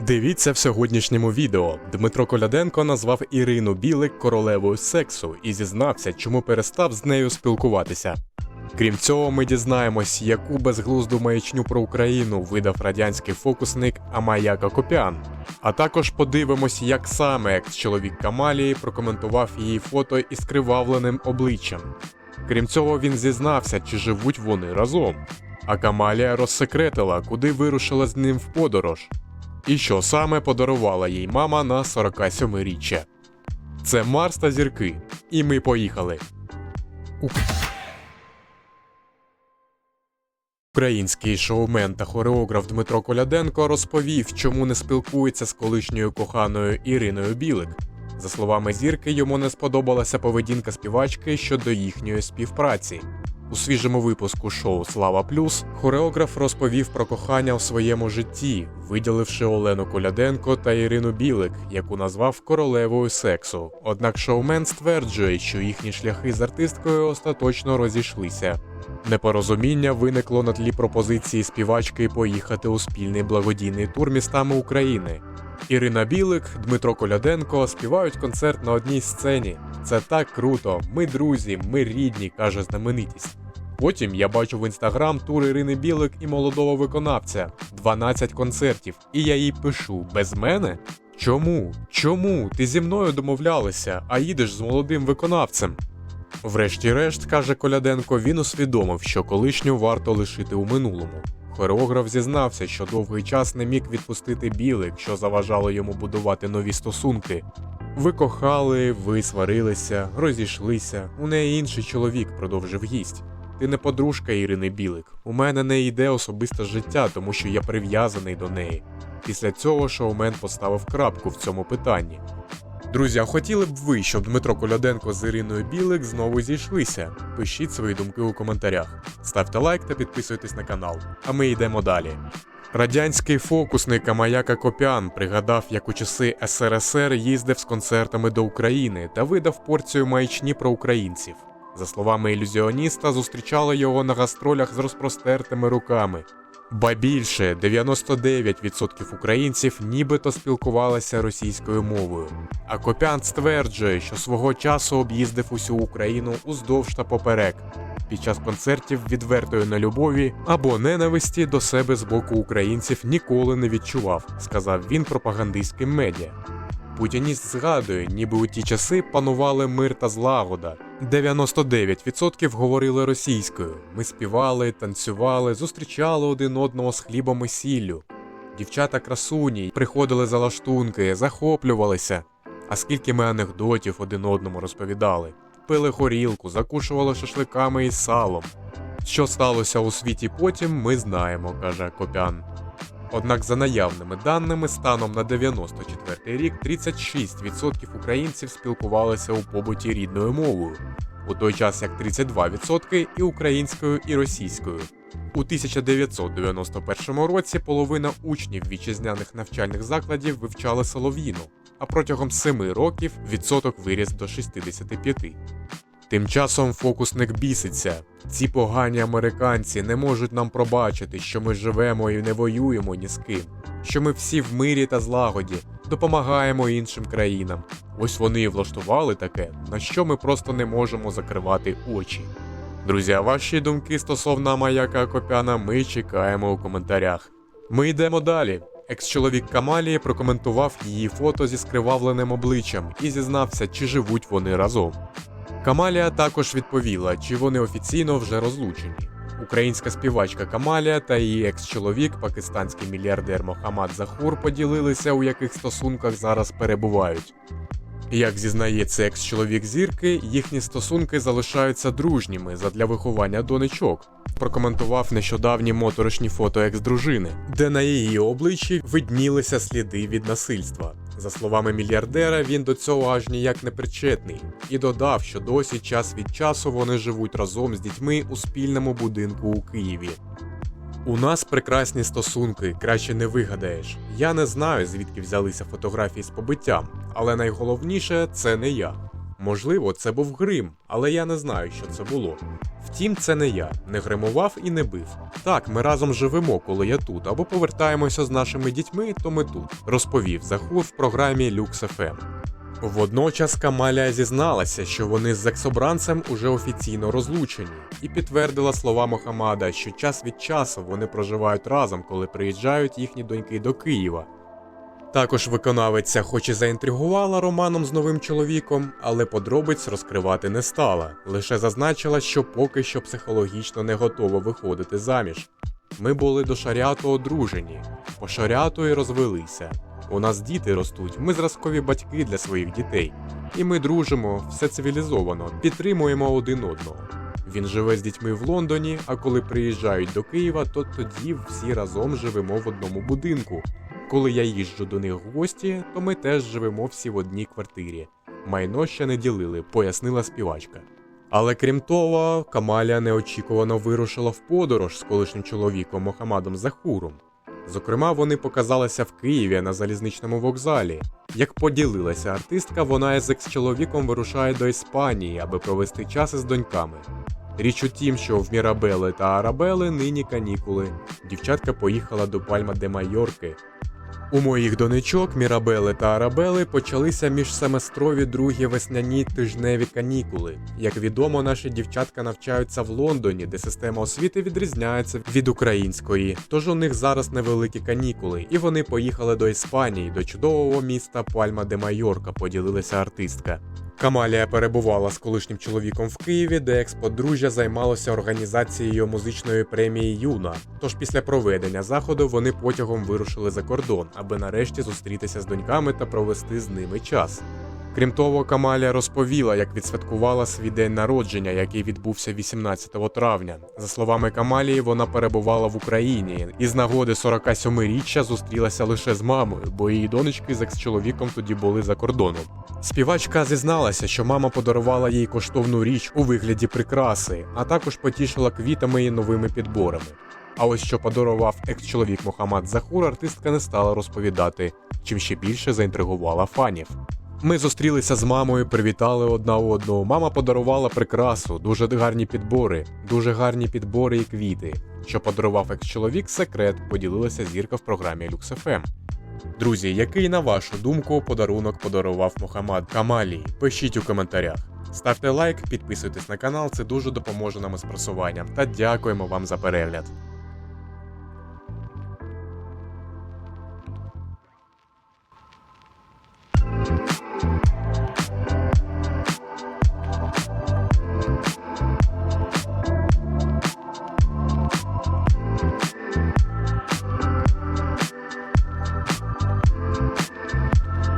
Дивіться в сьогоднішньому відео. Дмитро Коляденко назвав Ірину Білик королевою сексу і зізнався, чому перестав з нею спілкуватися. Крім цього, ми дізнаємось, яку безглузду маячню про Україну видав радянський фокусник Амаяк Акопян. А також подивимось, як саме екс-чоловік Камалії прокоментував її фото із кривавленим обличчям. Крім цього, він зізнався, чи живуть вони разом. А Камалія розсекретила, куди вирушила з ним в подорож. І що саме подарувала їй мама на 47-річчя. Це Марс та зірки. І ми поїхали. Український шоумен та хореограф Дмитро Коляденко розповів, чому не спілкується з колишньою коханою Іриною Білик. За словами зірки, йому не сподобалася поведінка співачки щодо їхньої співпраці. У свіжому випуску шоу Слава Плюс хореограф розповів про кохання у своєму житті, виділивши Олену Коляденко та Ірину Білик, яку назвав королевою сексу. Однак шоумен стверджує, що їхні шляхи з артисткою остаточно розійшлися. Непорозуміння виникло на тлі пропозиції співачки поїхати у спільний благодійний тур містами України. Ірина Білик, Дмитро Коляденко співають концерт на одній сцені. Це так круто. Ми друзі, ми рідні, каже знаменитість. Потім я бачу в інстаграм тур Ірини Білик і молодого виконавця 12 концертів, і я їй пишу без мене. Чому? Чому? Ти зі мною домовлялися, а їдеш з молодим виконавцем? Врешті-решт, каже Коляденко, він усвідомив, що колишню варто лишити у минулому. Хореограф зізнався, що довгий час не міг відпустити білик, що заважало йому будувати нові стосунки. Ви кохали, ви сварилися, розійшлися. У неї інший чоловік, продовжив гість. Ти не подружка Ірини Білик. У мене не йде особисте життя, тому що я прив'язаний до неї. Після цього шоумен поставив крапку в цьому питанні. Друзі, а хотіли б ви, щоб Дмитро Коляденко з Іриною Білик знову зійшлися? Пишіть свої думки у коментарях. Ставте лайк та підписуйтесь на канал. А ми йдемо далі. Радянський фокусник Амаяка Копян пригадав, як у часи СРСР їздив з концертами до України та видав порцію маячні про українців. За словами ілюзіоніста, зустрічали його на гастролях з розпростертими руками. Ба більше 99% українців нібито спілкувалися російською мовою. А Копян стверджує, що свого часу об'їздив усю Україну уздовж та поперек. Під час концертів відвертої нелюбові або ненависті до себе з боку українців ніколи не відчував, сказав він пропагандистським медіа. Путініст згадує, ніби у ті часи панували мир та злагода. 99% говорили російською. Ми співали, танцювали, зустрічали один одного з хлібом і сіллю. Дівчата красуні приходили за лаштунки, захоплювалися. А скільки ми анекдотів один одному розповідали, пили горілку, закушували шашликами і салом. Що сталося у світі потім, ми знаємо, каже Копян. Однак, за наявними даними, станом на 94 рік 36% українців спілкувалися у побуті рідною мовою, у той час як 32% і українською, і російською. У 1991 році половина учнів вітчизняних навчальних закладів вивчали солов'їну, а протягом 7 років відсоток виріс до 65%. Тим часом фокусник біситься. Ці погані американці не можуть нам пробачити, що ми живемо і не воюємо ні з ким, що ми всі в мирі та злагоді, допомагаємо іншим країнам. Ось вони і влаштували таке, на що ми просто не можемо закривати очі. Друзі, а ваші думки стосовно маяка Копяна ми чекаємо у коментарях. Ми йдемо далі. Екс-чоловік Камалії прокоментував її фото зі скривавленим обличчям і зізнався, чи живуть вони разом. Камалія також відповіла, чи вони офіційно вже розлучені. Українська співачка Камалія та її екс-чоловік, пакистанський мільярдер Мохаммад Захур, поділилися, у яких стосунках зараз перебувають. Як зізнається екс-чоловік зірки, їхні стосунки залишаються дружніми задля виховання донечок. Прокоментував нещодавні моторошні фото екс-дружини, де на її обличчі виднілися сліди від насильства. За словами мільярдера, він до цього аж ніяк не причетний, і додав, що досі час від часу вони живуть разом з дітьми у спільному будинку у Києві. У нас прекрасні стосунки, краще не вигадаєш. Я не знаю, звідки взялися фотографії з побиттям, але найголовніше це не я. Можливо, це був грим, але я не знаю, що це було. Втім, це не я, не гримував і не бив. Так, ми разом живемо, коли я тут, або повертаємося з нашими дітьми, то ми тут, розповів Захур в програмі Lux.FM. Водночас Камалія зізналася, що вони з зексобранцем уже офіційно розлучені, і підтвердила слова Мохамада, що час від часу вони проживають разом, коли приїжджають їхні доньки до Києва. Також виконавиця, хоч і заінтригувала романом з новим чоловіком, але подробиць розкривати не стала, лише зазначила, що поки що психологічно не готова виходити заміж. Ми були до шаріату одружені, по шаріату і розвелися. У нас діти ростуть, ми зразкові батьки для своїх дітей. І ми дружимо, все цивілізовано, підтримуємо один одного. Він живе з дітьми в Лондоні, а коли приїжджають до Києва, то тоді всі разом живемо в одному будинку. Коли я їжджу до них в гості, то ми теж живемо всі в одній квартирі. Майно ще не ділили, пояснила співачка. Але крім того, Камалія неочікувано вирушила в подорож з колишнім чоловіком Мохамадом Захуром. Зокрема, вони показалися в Києві на залізничному вокзалі. Як поділилася артистка, вона із екс-чоловіком вирушає до Іспанії, аби провести час із доньками. Річ у тім, що в Мірабели та Арабели нині канікули. Дівчатка поїхала до Пальма де Майорки. У моїх донечок Мірабели та Арабели почалися міжсеместрові другі весняні тижневі канікули. Як відомо, наші дівчатка навчаються в Лондоні, де система освіти відрізняється від української. Тож у них зараз невеликі канікули, і вони поїхали до Іспанії, до чудового міста Пальма де Майорка, поділилася артистка. Камалія перебувала з колишнім чоловіком в Києві, де екс-подружжя займалося організацією музичної премії Юна. Тож після проведення заходу вони потягом вирушили за кордон, аби нарешті зустрітися з доньками та провести з ними час. Крім того, Камалія розповіла, як відсвяткувала свій день народження, який відбувся 18 травня. За словами Камалії, вона перебувала в Україні і з нагоди 47-річчя зустрілася лише з мамою, бо її донечки з екс-чоловіком тоді були за кордоном. Співачка зізналася, що мама подарувала їй коштовну річ у вигляді прикраси, а також потішила квітами і новими підборами. А ось що подарував екс-чоловік Мохаммад Захур, артистка не стала розповідати, чим ще більше заінтригувала фанів. Ми зустрілися з мамою, привітали одна одного. Мама подарувала прикрасу, дуже гарні підбори, дуже гарні підбори і квіти. Що подарував екс-чоловік секрет, поділилася зірка в програмі LuxFM. Ем. Друзі, який, на вашу думку, подарунок подарував Мохаммад Камалі? Пишіть у коментарях. Ставте лайк, підписуйтесь на канал, це дуже допоможе нам із просуванням. Та дякуємо вам за перегляд.